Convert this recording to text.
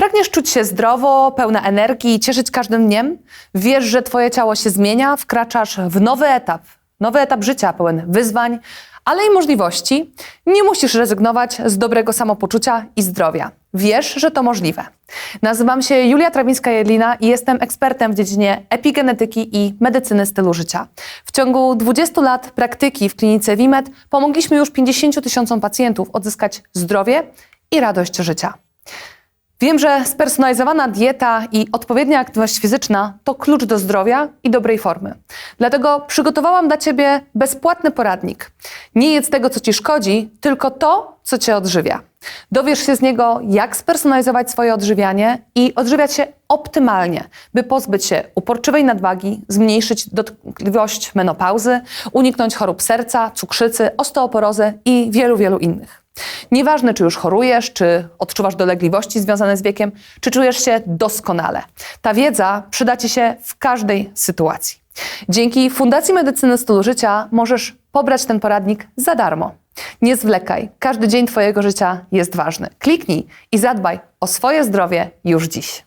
Pragniesz czuć się zdrowo, pełna energii i cieszyć każdym dniem? Wiesz, że Twoje ciało się zmienia, wkraczasz w nowy etap, nowy etap życia pełen wyzwań, ale i możliwości. Nie musisz rezygnować z dobrego samopoczucia i zdrowia. Wiesz, że to możliwe. Nazywam się Julia Trawińska-Jedlina i jestem ekspertem w dziedzinie epigenetyki i medycyny stylu życia. W ciągu 20 lat praktyki w klinice WIMED pomogliśmy już 50 tysiącom pacjentów odzyskać zdrowie i radość życia. Wiem, że spersonalizowana dieta i odpowiednia aktywność fizyczna to klucz do zdrowia i dobrej formy. Dlatego przygotowałam dla Ciebie bezpłatny poradnik. Nie jedz tego, co Ci szkodzi, tylko to, co Cię odżywia. Dowiesz się z niego, jak spersonalizować swoje odżywianie i odżywiać się optymalnie, by pozbyć się uporczywej nadwagi, zmniejszyć dotkliwość menopauzy, uniknąć chorób serca, cukrzycy, osteoporozy i wielu, wielu innych. Nieważne, czy już chorujesz, czy odczuwasz dolegliwości związane z wiekiem, czy czujesz się doskonale. Ta wiedza przyda Ci się w każdej sytuacji. Dzięki Fundacji Medycyny Stylu Życia możesz pobrać ten poradnik za darmo. Nie zwlekaj, każdy dzień Twojego życia jest ważny. Kliknij i zadbaj o swoje zdrowie już dziś.